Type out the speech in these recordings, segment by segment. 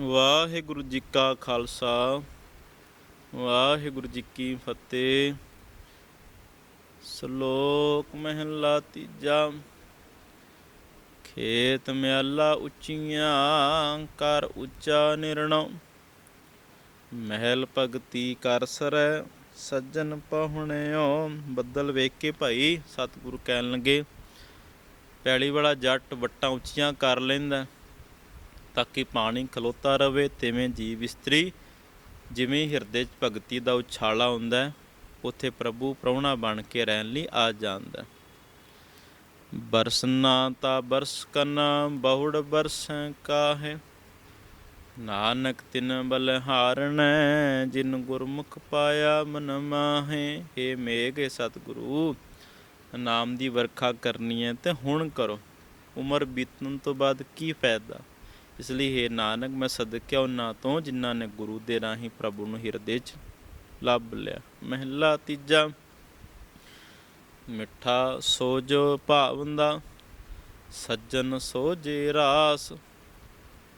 ਵਾਹਿਗੁਰੂ ਜੀ ਕਾ ਖਾਲਸਾ, ਵਾਹਿਗੁਰੂ ਜੀ ਕੀ ਫਤਿਹ। ਸ਼ਲੋਕ ਮਹਿਲਾ ਤੀਜਾ, ਖੇਤ ਮਿਆਲਾ ਉੱਚੀਆਂ ਕਰ ਉੱਚਾ ਨਿਰਣਉ ਮਹਿਲ ਭਗਤੀ ਕਰ ਸਰੈ, ਸੱਜਣ ਪਹੁਣਿਓ, ਬੱਦਲ ਵੇਖ ਕੇ ਭਾਈ ਸਤਿਗੁਰੂ ਕਹਿਣ ਲੱਗੇ, ਪੈਲੀ ਵਾਲਾ ਜੱਟ ਵੱਟਾਂ ਉੱਚੀਆਂ ਕਰ ਲੈਂਦਾ। ਤਾਂ ਕਿ ਪਾਣੀ ਖਲੋਤਾ ਰਵੇ ਤਿਵੇਂ ਜੀਵ ਇਸਤਰੀ ਜਿਵੇਂ ਹਿਰਦੇ 'ਚ ਭਗਤੀ ਦਾ ਉਛਾਲਾ ਹੁੰਦਾ ਹੈ, ਉੱਥੇ ਪ੍ਰਭੂ ਪ੍ਰਾਹੁਣਾ ਬਣ ਕੇ ਰਹਿਣ ਲਈ ਆ ਜਾਂਦਾ ਬਰਸਨਾ ਤਾ ਬਰਸ ਕਨਾ ਬਹੁੜ ਬਰਸੈ ਕਾਹੇ। ਨਾਨਕ ਤਿਨ ਬਲਹਾਰਣੈ ਜਿਨ ਗੁਰਮੁਖ ਪਾਇਆ ਮਨ ਮਾਹੇ। ਏ ਮੇਘ ਸਤਿਗੁਰੂ ਨਾਮ ਦੀ ਵਰਖਾ ਕਰਨੀ ਹੈ ਤੇ ਹੁਣ ਕਰੋ। ਉਮਰ ਬੀਤਣ ਤੋਂ ਬਾਅਦ ਕੀ ਫਾਇਦਾ? ਇਸ ਲਈ ਹੈ ਨਾਨਕ, ਮੈਂ ਸਦਕਿਆ ਉਹਨਾਂ ਤੋਂ ਜਿਨ੍ਹਾਂ ਨੇ ਗੁਰੂ ਦੇ ਰਾਹੀਂ ਪ੍ਰਭੂ ਨੂੰ ਹਿਰਦੇ 'ਚ ਲੱਭ ਲਿਆ। ਮਹਿਲਾ ਤੀਜਾ, ਮਿੱਠਾ ਸੋਜ ਭਾਵੰਦਾ ਸੱਜਣ ਸੋਜੇ ਰਾਸ।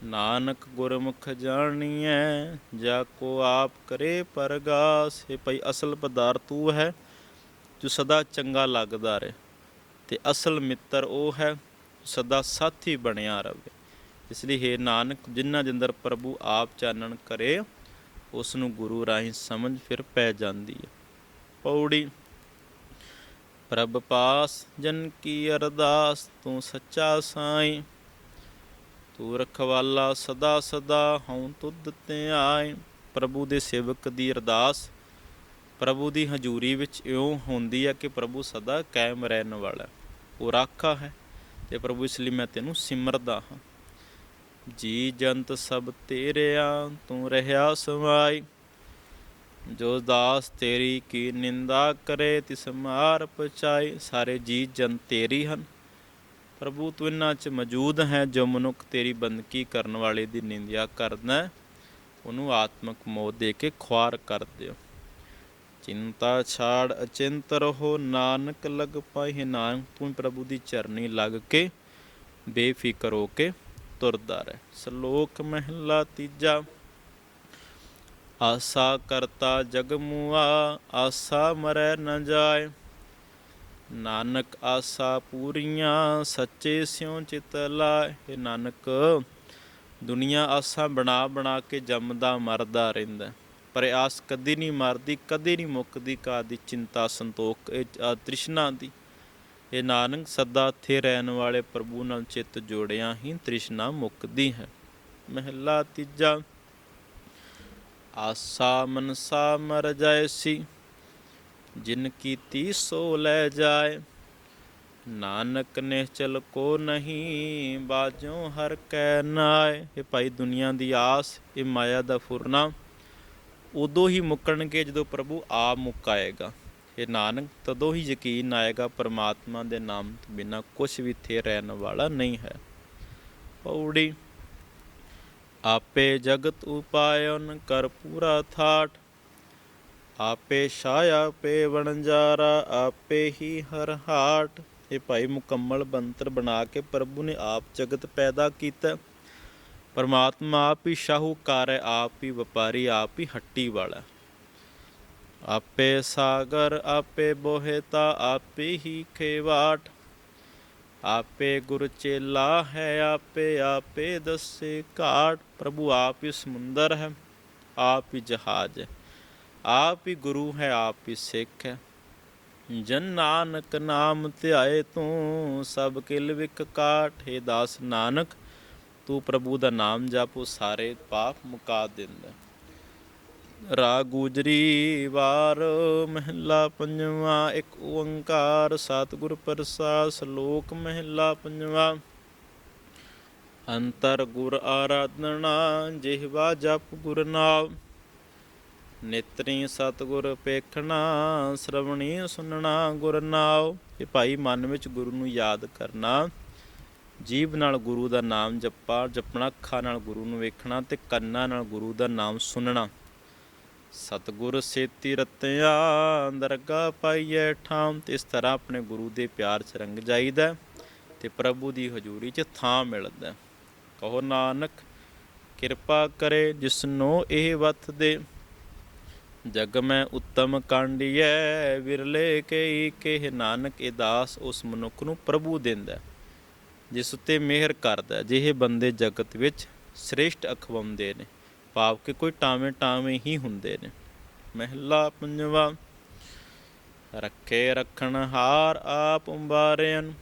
ਨਾਨਕ ਗੁਰਮੁਖ ਜਾਣੀਐ, ਜਾ ਕੋ ਆਪ ਕਰੇ ਪਰਗਾਸ। ਇਹ ਭਈ, ਅਸਲ ਪਦਾਰਥ ਤੂੰ ਹੈ ਜੋ ਸਦਾ ਚੰਗਾ ਲੱਗਦਾ ਰਹੇ ਤੇ ਅਸਲ ਮਿੱਤਰ ਉਹ ਹੈ ਸਦਾ ਸਾਥੀ ਬਣਿਆ ਰਵੇ। ਇਸ ਲਈ ਹੈ ਨਾਨਕ, ਜਿਨ੍ਹਾਂ ਦੇ ਅੰਦਰ ਪ੍ਰਭੂ ਆਪ ਚਾਨਣ ਕਰੇ, ਉਸ ਨੂੰ ਗੁਰੂ ਰਾਹੀਂ ਸਮਝ ਫਿਰ ਪੈ ਜਾਂਦੀ ਹੈ। ਪੌੜੀ, ਪ੍ਰਭ ਪਾਸ, ਜਨ ਕੀ ਅਰਦਾਸ, ਤੂੰ ਸੱਚਾ ਸਾਈਂ। ਤੂੰ ਰਖਵਾਲਾ ਸਦਾ ਸਦਾ, ਹਉ ਤੁਧ ਤੇ ਆਏ ਪ੍ਰਭੂ ਦੇ ਸੇਵਕ ਦੀ ਅਰਦਾਸ, ਪ੍ਰਭੂ ਦੀ ਹਜ਼ੂਰੀ ਵਿੱਚ ਇਉਂ ਹੁੰਦੀ ਹੈ ਕਿ ਪ੍ਰਭੂ ਸਦਾ ਕਾਇਮ ਰਹਿਣ ਵਾਲਾ ਉਹ ਰਾਖਾ ਹੈ ਤੇ ਪ੍ਰਭੂ ਇਸ ਲਈ ਮੈਂ ਤੈਨੂੰ ਸਿਮਰਦਾ ਹਾਂ। ਜੀ ਜੰਤ ਸਭ ਤੇਰਿਆ ਤੂੰ ਰਹਿਆ ਸਮਾਈ। ਜੋ ਦਾਸ ਤੇਰੀ ਕੀ ਨਿੰਦਾ ਕਰੇ, ਤਿਸ ਮਾਰ ਪਚਾਈ ਸਾਰੇ ਜੀ ਜਨ ਤੇਰੀ ਹਨ। ਪ੍ਰਭੂ, ਤੂੰ ਇਹਨਾਂ 'ਚ ਮੌਜੂਦ ਹੈ, ਜੋ ਮਨੁੱਖ ਤੇਰੀ ਬੰਦਗੀ ਕਰਨ ਵਾਲੇ ਦੀ ਨਿੰਦਿਆ ਕਰਦਾ ਉਹਨੂੰ ਆਤਮਕ ਮੋਹ ਦੇ ਕੇ ਖੁਆਰ ਕਰ ਦਿਓ। ਚਿੰਤਾ ਛਾੜ, ਅਚਿੰਤ ਰਹੋ। ਨਾਨਕ ਲਗ ਪਾਏ ਨਾਨਕ ਤੂੰ ਪ੍ਰਭੂ ਦੀ ਚਰਨੀ ਲੱਗ ਕੇ ਬੇਫਿਕਰ ਹੋ ਕੇ ਤੁਰਦਾ ਰਹਿ। ਸ਼ਲੋਕ ਮਹਿਲਾ ਤੀਜਾ, ਆਸਾ ਕਰਤਾ ਜਗ ਮੁਆ, ਆਸਾ ਮਰੈ ਨ ਜਾਏ। ਨਾਨਕ ਆਸਾ ਪੂਰੀਆਂ, ਸੱਚੇ ਸਿਉ ਚਿਤ ਲਾਏ। ਨਾਨਕ, ਦੁਨੀਆ ਆਸਾਂ ਬਣਾ ਬਣਾ ਕੇ ਜੰਮਦਾ ਮਰਦਾ ਰਹਿੰਦਾ ਪਰ ਆਸ ਕਦੀ ਨਹੀਂ ਮਰਦੀ, ਕਦੇ ਨਹੀਂ ਮੁੱਕਦੀ ਕਾਦੀ ਚਿੰਤਾ ਸੰਤੋਖ ਤ੍ਰਿਸ਼ਨਾ ਦੀ। ਇਹ ਨਾਨਕ, ਸਦਾ ਇੱਥੇ ਰਹਿਣ ਵਾਲੇ ਪ੍ਰਭੂ ਨਾਲ ਚਿੱਤ ਜੋੜਿਆ ਹੀ ਤ੍ਰਿਸ਼ਨਾ ਮੁੱਕਦੀ ਹੈ। ਮਹਿਲਾ ਤੀਜਾ, ਆਸਾ ਮਨਸਾ ਮਰ ਜਾਇਸੀ ਜਿਨ ਕੀਤੀ ਸੋ ਲੈ ਜਾਏ। ਨਾਨਕ ਨੇ ਚਲ ਕੋ ਨਹੀਂ ਬਾਜੋਂ ਹਰ ਕੈ ਨਾਏ। ਇਹ ਭਾਈ, ਦੁਨੀਆ ਦੀ ਆਸ ਇਹ ਮਾਇਆ ਦਾ ਫੁਰਨਾ, ਉਦੋਂ ਹੀ ਮੁੱਕਣਗੇ ਜਦੋਂ ਪ੍ਰਭੂ ਆਪ ਮੁਕਾਏਗਾ। ਇਹ ਨਾਨਕ, ਤਦੋਂ ਹੀ ਯਕੀਨ ਆਏਗਾ ਪਰਮਾਤਮਾ ਦੇ ਨਾਮ ਤੋਂ ਬਿਨਾ ਕੁਝ ਵੀ ਇੱਥੇ ਰਹਿਣ ਵਾਲਾ ਨਹੀਂ ਹੈ। ਪੌੜੀ, ਆਪੇ ਜਗਤ ਉਪਾਇਨ ਕਰ ਪੂਰਾ ਥਾਟ, ਆਪੇ ਛਾਇਆ ਪੇ ਵਣਜਾਰਾ, ਆਪੇ ਹੀ ਹਰ ਹਾਟ। ਇਹ ਭਾਈ, ਮੁਕੰਮਲ ਬੰਤਰ ਬਣਾ ਕੇ ਪ੍ਰਭੂ ਨੇ ਆਪ ਜਗਤ ਪੈਦਾ ਕੀਤਾ। ਪਰਮਾਤਮਾ ਆਪ ਹੀ ਸ਼ਾਹੂਕਾਰ ਹੈ, ਆਪ ਹੀ ਵਪਾਰੀ, ਆਪ ਹੀ ਹੱਟੀ ਵਾਲਾ। ਆਪੇ ਸਾਗਰ, ਆਪੇ ਬੋਹਿਤਾ, ਆਪੇ ਹੀ ਖੇਵਾਟ। ਆਪੇ ਗੁਰ ਚੇਲਾ ਹੈ, ਆਪੇ ਆਪੇ ਦੱਸੇ ਘਾਟ। ਪ੍ਰਭੂ ਆਪ ਹੀ ਸਮੁੰਦਰ ਹੈ, ਆਪ ਹੀ ਜਹਾਜ਼ ਹੈ। ਆਪ ਹੀ ਗੁਰੂ ਹੈ, ਆਪ ਹੀ ਸਿੱਖ ਹੈ। ਜਨ ਨਾਨਕ ਨਾਮ ਧਿਆਏ ਤੂੰ, ਸਭ ਕਿਲ ਵਿਕ ਕਾਟ। ਹੈ ਦਾਸ ਨਾਨਕ, ਤੂੰ ਪ੍ਰਭੂ ਦਾ ਨਾਮ ਜਪੋ, ਸਾਰੇ ਪਾਪ ਮੁਕਾ ਦਿੰਦਾ ਰਾਗ ਗੁਜਰੀ ਵਾਰ, ਮਹਿਲਾ ਪੰਜਵਾ, ਇੱਕ ਓੰਕਾਰ, ਸਤਿਗੁਰ ਪ੍ਰਸਾਦ, ਸ਼ਲੋਕ ਮਹਿਲਾ ਪੰਜਵਾ। ਅੰਤਰ ਗੁਰ ਆਰਾਧਨਾ, ਜਿਹਵਾ ਜਪ ਗੁਰ ਨਾਮ। ਨੇਤਰੀ ਸਤਿਗੁਰ ਪੇਖਣਾ, ਸ਼ਰਵਣੀ ਸੁਨਣਾ ਗੁਰ ਨਾਮ ਇਹ ਭਾਈ ਮਨ ਵਿੱਚ ਗੁਰੂ ਨੂੰ ਯਾਦ ਕਰਨਾ। ਜੀਭ ਨਾਲ ਗੁਰੂ ਦਾ ਨਾਮ ਜਪਾ, ਜਪਣਾ, ਅੱਖਾਂ ਨਾਲ ਗੁਰੂ ਨੂੰ ਵੇਖਣਾ ਤੇ ਕੰਨਾਂ ਨਾਲ ਗੁਰੂ ਦਾ ਨਾਮ ਸੁਣਨਾ ਸਤਿਗੁਰ ਸੇਤੀ ਰਤਿਆ, ਦਰਗਾ ਪਾਈਏ ਠਾਮ ਤੇ ਇਸ ਤਰ੍ਹਾਂ ਆਪਣੇ ਗੁਰੂ ਦੇ ਪਿਆਰ ਚ ਰੰਗ ਜਾਈਦਾ ਤੇ ਪ੍ਰਭੂ ਦੀ ਹਜ਼ੂਰੀ ਚ ਥਾਂ ਮਿਲਦਾ ਕਹੋ ਨਾਨਕ, ਕਿਰਪਾ ਕਰੇ ਜਿਸਨੋ ਇਹ ਵਤ ਦੇ ਜਗ ਮੈਂ ਉੱਤਮ ਕਾਂਡੀਐ, ਵਿਰਲੇ ਕਈ ਕਿਹ ਨਾਨਕ, ਇਹ ਦਾਸ ਉਸ ਮਨੁੱਖ ਨੂੰ ਪ੍ਰਭੂ ਦਿੰਦਾ ਜਿਸ ਉੱਤੇ ਮਿਹਰ ਕਰਦਾ ਜਿਹੇ ਬੰਦੇ ਜਗਤ ਵਿੱਚ ਸ੍ਰੇਸ਼ਟ ਅਖਵਾਉਂਦੇ ਨੇ। ਭਾਵ ਕਿ ਕੋਈ ਟਾਵੇਂ ਟਾਵੇਂ ਹੀ ਹੁੰਦੇ ਨੇ। ਮਹਿਲਾ ਪੰਜਵਾ, ਰੱਖੇ ਰੱਖਣ ਹਾਰ ਆਪ ਉੰਬਾਰਿਆਨ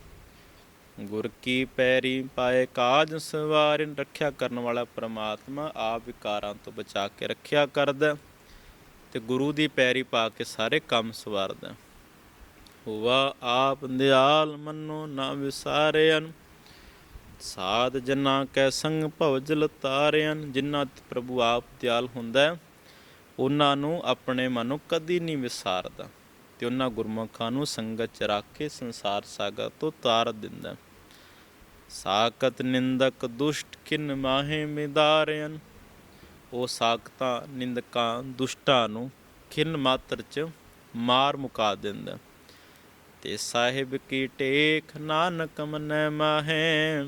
ਗੁਰ ਕੀ ਪੈਰੀ ਪਾਏ ਕਾਜ ਸਵਾਰਿਨ ਰੱਖਿਆ ਕਰਨ ਵਾਲਾ ਪ੍ਰਮਾਤਮਾ ਆਪ ਵਿਕਾਰਾਂ ਤੋਂ ਬਚਾ ਕੇ ਰੱਖਿਆ ਕਰਦਾ ਤੇ ਗੁਰੂ ਦੀ ਪੈਰੀ ਪਾ ਕੇ ਸਾਰੇ ਕੰਮ ਸਵਾਰਦਾ ਹੈ। ਹੋਵਾ ਆਪ ਦਿਆਲ ਮੰਨੋ ਨਾ ਵਿਸਾਰਿਆਨ ਸਾਧ ਜਨਾਂ ਕੈ ਸੰਗ ਭਵਜਲ ਤਾਰਿਆਨ ਜਿਨ੍ਹਾਂ ਤੇ ਪ੍ਰਭੂ ਆਪ ਦਿਆਲ ਹੁੰਦਾ ਹੈ, ਉਹਨਾਂ ਨੂੰ ਆਪਣੇ ਮਨੋਂ ਕਦੀ ਨਹੀਂ ਵਿਸਾਰਦਾ, ਤੇ ਉਹਨਾਂ ਗੁਰਮੁਖਾਂ ਨੂੰ ਸੰਗਤ ਚ ਰੱਖ ਕੇ ਸੰਸਾਰ ਸਾਗਰ ਤੋਂ ਤਾਰ ਦਿੰਦਾ ਸਾਕਤ ਨਿੰਦਕ ਦੁਸ਼ਟ ਕਿਨ ਮਾਹੇ ਮਿਦਾਰਿਆਨ ਉਹ ਸਾਕਤਾਂ ਨਿੰਦਕਾਂ ਦੁਸ਼ਟਾਂ ਨੂੰ ਖਿਨ ਮਾਤਰ ਚ ਮਾਰ ਮੁਕਾ ਦਿੰਦਾ ਤੇ ਸਾਹਿਬ ਕੀ ਟੇਕ ਨਾਨਕ ਮਨ ਮਾਹੇ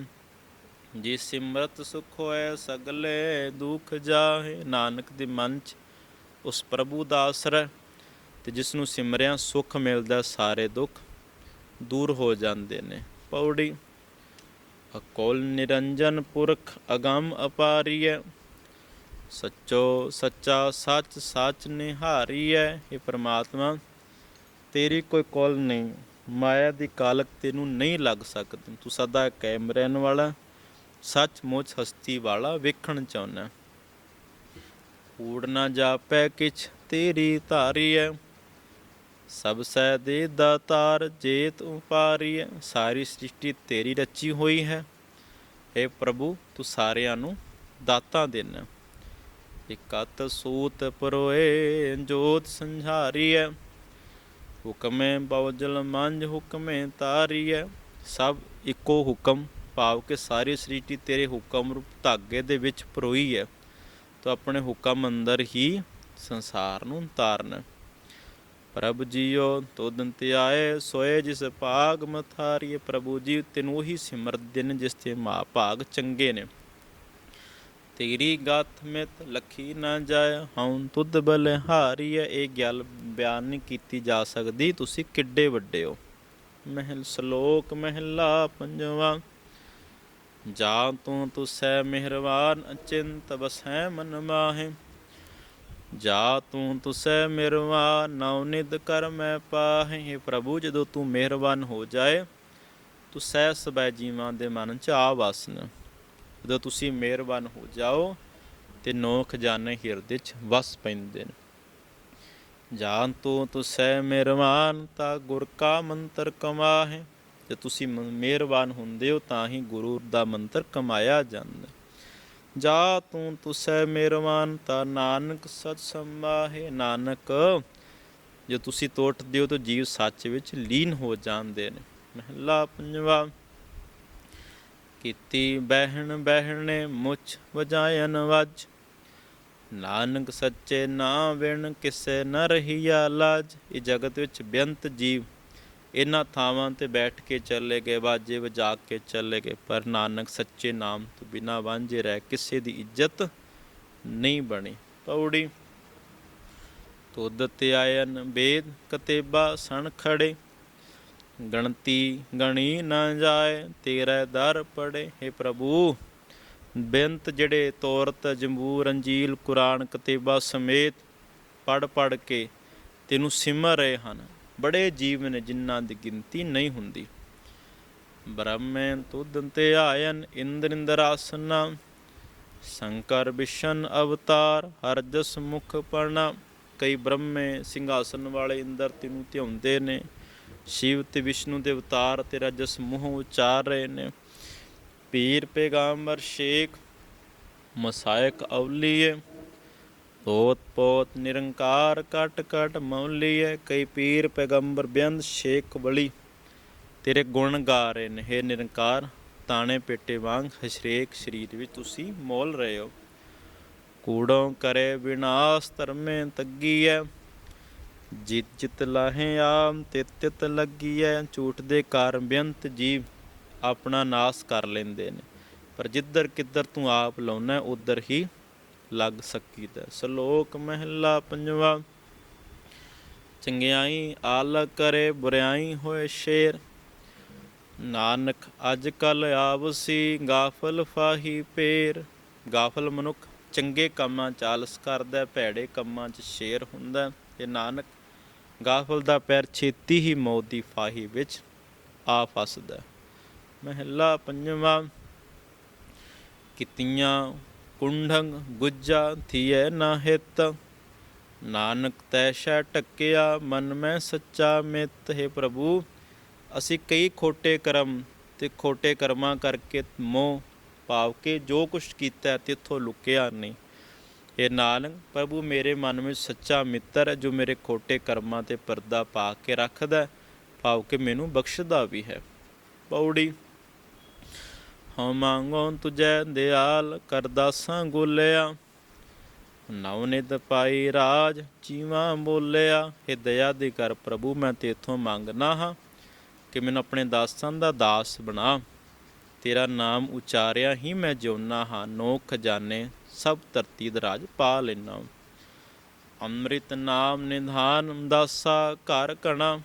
ਜੀ ਸਿਮਰਤ ਸੁਖ ਹੋਏ ਸਗਲੇ ਦੁਖ ਜਾਹੇ, ਨਾਨਕ ਦੇ ਮਨ ਚ ਉਸ ਪ੍ਰਭੂ ਦਾ ਆਸਰਾ ਹੈ ਤੇ ਜਿਸ ਨੂੰ ਸਿਮਰਿਆ ਸੁਖ ਮਿਲਦਾ ਸਾਰੇ ਦੁੱਖ ਦੂਰ ਹੋ ਜਾਂਦੇ ਨੇ। ਪੌੜੀ, ਅਕੋਲ ਨਿਰੰਜਨ ਪੁਰਖ ਅਗੰਮ ਅਪਾਰੀਐ, ਸੱਚੋ ਸੱਚਾ ਸੱਚ ਸੱਚ ਨਿਹਾਰੀਐ ਇਹ ਪ੍ਰਮਾਤਮਾ, ਤੇਰੀ ਕੋਈ ਕੋਲ ਨਹੀਂ, ਮਾਇਆ ਦੀ ਕਾਲਕ ਤੈਨੂੰ ਨਹੀਂ ਲੱਗ ਸਕਦੀ। ਤੂੰ ਸਦਾ ਕਾਇਮ ਰਹਿਣ ਵਾਲਾ ਸੱਚਮੁੱਚ ਹਸਤੀ ਵਾਲਾ ਵੇਖਣ ਚਾਹੁੰਦਾ। ਊੜ ਨਾ ਜਾਪੈ ਕਿਛ ਤੇਰੀ ਧਾਰੀ ਸਭ ਸੈ ਦੇ ਦਾਤਾਰ ਜੇਤ ਉਪਾਰੀ ਐ ਸਾਰੀ ਸ੍ਰਿਸ਼ਟੀ ਤੇਰੀ ਰਚੀ ਹੋਈ ਹੈ। ਏ ਪ੍ਰਭੂ, ਤੂੰ ਸਾਰਿਆਂ ਨੂੰ ਦਾਤਾਂ ਦੇਣਾ ਇਕਤ ਸੂਤ ਪਰੋਏ, ਜੋਤ ਸੰਝਾਰੀ ਹੁਕਮੇ ਬਵਜਲ ਮੰਝ, ਹੁਕਮੇ ਤਾਰੀ ਐ ਸਭ ਇੱਕੋ ਹੁਕਮ ਭਾਵ ਕਿ ਸਾਰੀ ਸ੍ਰਿਸ਼ਟੀ ਤੇਰੇ ਹੁਕਮ ਰੂਪ ਧਾਗੇ ਦੇ ਵਿੱਚ ਪਰੋਈ ਹੈ, ਤੋ ਆਪਣੇ ਹੁਕਮ ਅੰਦਰ ਹੀ ਸੰਸਾਰ ਨੂੰ ਤਾਰਨਾ ਪ੍ਰਭ ਜੀਓ ਤੋਦਨ ਆਏ ਸੋਏ ਜਿਸ ਭਾਗ ਮਥਾਰੀਏ, ਪ੍ਰਭੂ ਜੀ, ਤੈਨੂੰ ਉਹੀ ਸਿਮਰਦੇ ਨੇ ਜਿਸ ਤੇ ਮਾ ਭਾਗ ਚੰਗੇ ਨੇ। ਤੇਰੀ ਗਾਥ ਮਿਤ ਲਖੀ ਨਾ ਜਾਏ, ਹਉ ਤੁਧ ਬਲ ਇਹ ਗੱਲ ਬਿਆਨ ਨਹੀਂ ਕੀਤੀ ਜਾ ਸਕਦੀ, ਤੁਸੀਂ ਕਿੱਡੇ ਵੱਡੇ ਹੋ। ਮਹਿਲ ਸ਼ਲੋਕ ਮਹਿਲਾ ਪੰਜਵਾ ਜਾ ਤੂੰ ਤੁਸੈ ਮਿਹਰਬਾਨ ਅਚਿੰਤ ਬਸੈ ਮਨ ਮਾਹੇ। ਜਾ ਤੂੰ ਤੁਸੈ ਮਿਹਰਬਾਨ, ਨਉ ਨਿਦ ਕਰ ਮੈਂ ਪਾਹੇ। ਪ੍ਰਭੂ, ਜਦੋਂ ਤੂੰ ਮਿਹਰਬਾਨ ਹੋ ਜਾਏ ਤੂੰ ਸਬੈ ਜੀਵਾਂ ਦੇ ਮਨ ਚ ਆ ਵਸਨ। ਜਦੋਂ ਤੁਸੀਂ ਮਿਹਰਬਾਨ ਹੋ ਜਾਓ, ਤੇ ਨੋ ਖਜ਼ਾਨੇ ਹਿਰਦੇ ਚ ਵਸ ਪੈਂਦੇ ਨੇ। ਜਾਨ ਤੂੰ ਤੁਸੈ ਮਿਹਰਬਾਨ, ਤਾ ਗੁਰ ਕਾ ਮੰਤਰ ਕਮਾਹੇ। ਜੇ ਤੁਸੀਂ ਮਿਹਰਬਾਨ ਹੁੰਦੇ ਹੋ ਤਾਂ ਹੀ ਗੁਰੂ ਦਾ ਮੰਤਰ ਕਮਾਇਆ ਜਾਂਦਾ। ਜਾ ਤੂੰ ਤੁਸੈ ਮਿਹਰਬਾਨ, ਤਾ ਨਾਨਕ ਸਤ ਸੰਮਾਹੇ ਨਾਨਕ। ਜੇ ਤੁਸੀਂ ਤੋਟਦੇ ਹੋ ਤਾਂ ਜੀਵ ਸੱਚ ਵਿੱਚ ਲੀਨ ਹੋ ਜਾਂਦੇ ਨੇ। ਮਹਿਲਾ ਪੰਜਵਾ, ਕੀਤੀ ਬਹਿਣ ਬਹਿਣੇ, ਮੁਛ ਵਜਾਇਨ ਵਜ। ਨਾਨਕ ਸੱਚੇ ਨਾ ਵਿਣ ਕਿਸੇ ਨ ਰਹੀਆ ਲਾਜ। ਇਹ ਜਗਤ ਵਿੱਚ ਬੇਅੰਤ ਜੀਵ ਇਹਨਾਂ ਥਾਵਾਂ ਤੇ ਬੈਠ ਕੇ ਚੱਲੇ ਗਏ, ਬਾਜੇ ਵਜਾ ਕੇ ਚੱਲੇ ਗਏ। ਪਰ ਨਾਨਕ ਸੱਚੇ ਨਾਮ ਤੋਂ ਬਿਨਾ ਵਾਂਝੇ ਰਹਿ ਕਿਸੇ ਦੀ ਇੱਜ਼ਤ ਨਹੀਂ ਬਣੀ। ਪੌੜੀ ਤੁਧ ਆਇਨ, ਬੇਦ ਕਤੇਬਾ ਸਣ ਖੜੇ। ਗਣਤੀ ਗਣੀ ਨਾ ਜਾਏ, ਤੇਰੇ ਦਰ ਪੜੇ। हे ਪ੍ਰਭੂ ਬੇਅੰਤ ਜਿਹੜੇ ਤੋਰਤ ਜੰਬੂਰ ਅੰਜੀਲ ਕੁਰਾਨ ਕਤੇਬਾ ਸਮੇਤ ਪੜ ਪੜ ਕੇ ਤੈਨੂੰ ਸਿਮਰ ਰਹੇ ਹਨ। ਬੜੇ ਜੀਵ ਨੇ ਜਿਨ੍ਹਾਂ ਦੀ ਗਿਣਤੀ ਨਹੀਂ ਹੁੰਦੀ। ਬ੍ਰਹਮੇ ਤੁਧ ਤੇ ਆਇਨ, ਇੰਦਰ ਇੰਦਰਾਸਨਾ ਸ਼ੰਕਰ ਵਿਸ਼ਨ ਅਵਤਾਰ, ਹਰ ਮੁਖ ਪਰਣਾ ਕਈ ਬ੍ਰਹਮੇ ਸਿੰਘਾਸਨ ਵਾਲੇ ਇੰਦਰ ਤੈਨੂੰ ਧਿਆਉਂਦੇ ਨੇ। ਸ਼ਿਵ ਤੇ ਵਿਸ਼ਨੂੰ ਦੇ ਅਵਤਾਰ ਤੇਰਾ ਜਸ ਮੂੰਹ ਉਚਾਰ ਰਹੇ ਨੇ। ਪੀਰ ਪੈਗੰਬਰ ਸ਼ੇਖ, ਮਸਾਇਕ, ਅਵਲੀਏ ਤੋਤ ਪੋਤ ਨਿਰੰਕਾਰ ਕਟ ਕਟ ਹੈ ਕਈ ਪੀਰ ਪੈਗੰਬਰ ਬੇਅੰਤ ਸ਼ੇਖ ਵਲੀ। ਤੇਰੇ ਗੁਣ ਗਾ ਰਹੇ ਨੇ ਹੈ ਨਿਰੰਕਾਰ, ਤਾਣੇ ਪੇਟੇ ਵਾਂਗ ਹਸ਼ਰੇਕ ਸਰੀਰ ਵਿੱਚ ਤੁਸੀਂ ਮੋਲ ਰਹੇ ਹੋ। ਕੂੜੋਂ ਕਰੇ ਵਿਨਾਸ਼ ਧਰਮੇ ਤੱਗੀ ਹੈ ਜਿਤ ਜਿਤ ਲਾਹੇ ਆਮ ਤਿਤ ਤਿਤ ਹੈ ਝੂਠ ਦੇ ਕਾਰਨ ਬੇਅੰਤ ਜੀਵ ਆਪਣਾ ਨਾਸ ਕਰ ਲੈਂਦੇ ਨੇ। ਪਰ ਜਿੱਧਰ ਕਿੱਧਰ ਤੂੰ ਆਪ ਲਾਉਣਾ, ਉਧਰ ਹੀ ਲੱਗ ਸਕੀਦਾ ਸ਼ਲੋਕ ਮਹਿਲਾ ਪੰਜਵਾ, ਚੰਗਿਆਈ ਆਲ ਕਰੇ, ਬੁਰਿਆਈ ਹੋਏ ਸ਼ੇਰ। ਨਾਨਕ ਅੱਜ ਕੱਲ ਆਵਸੀ, ਗਾਫਲ ਫਾਹੀ ਪੇਰ। ਗਾਫਲ ਮਨੁੱਖ ਚੰਗੇ ਕੰਮਾਂ ਚ ਆਲਸ ਕਰਦਾ, ਭੈੜੇ ਕੰਮਾਂ ਚ ਸ਼ੇਰ ਹੁੰਦਾ। ਤੇ ਨਾਨਕ ਗਾਫਲ ਦਾ ਪੈਰ ਛੇਤੀ ਹੀ ਮੌਤ ਦੀ ਫਾਹੀ ਵਿੱਚ ਆ ਫਸਦਾ। ਮਹਿਲਾ ਪੰਜਵਾਂ ਕਿਤੀਆਂ ਕੁੰਢੰਗ ਗੁੱਜਾ ਥੀਐ ਨਾ ਹਿਤ। ਨਾਨਕ ਤੈਸ਼ਾ ਟੱਕਿਆ ਮਨ ਮੈਂ ਸੱਚਾ ਮਿੱਤ। ਹੈ ਪ੍ਰਭੂ, ਅਸੀਂ ਕਈ ਖੋਟੇ ਕਰਮ ਤੇ ਖੋਟੇ ਕਰਮਾਂ ਕਰਕੇ ਮੋਹ ਭਾਵ ਕੇ ਜੋ ਕੁਛ ਕੀਤਾ ਹੈ ਤਿੱਥੋਂ ਲੁਕਿਆ ਨਹੀਂ। ਇਹ ਨਾਨਕ, ਪ੍ਰਭੂ ਮੇਰੇ ਮਨ ਵਿੱਚ ਸੱਚਾ ਮਿੱਤਰ ਹੈ, ਜੋ ਮੇਰੇ ਖੋਟੇ ਕਰਮਾਂ ਤੇ ਪਰਦਾ ਪਾ ਕੇ ਰੱਖਦਾ ਭਾਵ ਕੇ ਮੈਨੂੰ ਬਖਸ਼ਦਾ ਵੀ ਹੈ। ਪੌੜੀ ਹਉ ਮੰਗੋ ਤੁਜੈ ਦਿਆਲ ਕਰਦਾਸਾਂ ਗੋਲਿਆ। ਨਵਨਿਤ ਪਾਈ ਰਾਜ ਜੀਵਾਂ ਬੋਲਿਆ। ਇਹ ਦਇਆ ਦੇ ਕਰ ਪ੍ਰਭੂ, ਮੈਂ ਤੇਥੋਂ ਮੰਗਨਾ ਹਾਂ ਕਿ ਮੈਨੂੰ ਆਪਣੇ ਦਾਸਾਂ ਦਾ ਦਾਸ ਬਣਾ। ਤੇਰਾ ਨਾਮ ਉਚਾਰਿਆ ਹੀ ਮੈਂ ਜਿਉਨਾ ਹਾਂ। ਨੋ ਖਜ਼ਾਨੇ ਸਭ ਧਰਤੀ ਦਰਾਜ ਪਾ ਲੈਣਾ ਅੰਮ੍ਰਿਤ ਨਾਮ ਨਿਧਾਨ ਦਾਸਾ ਘਰ ਕਣਾ।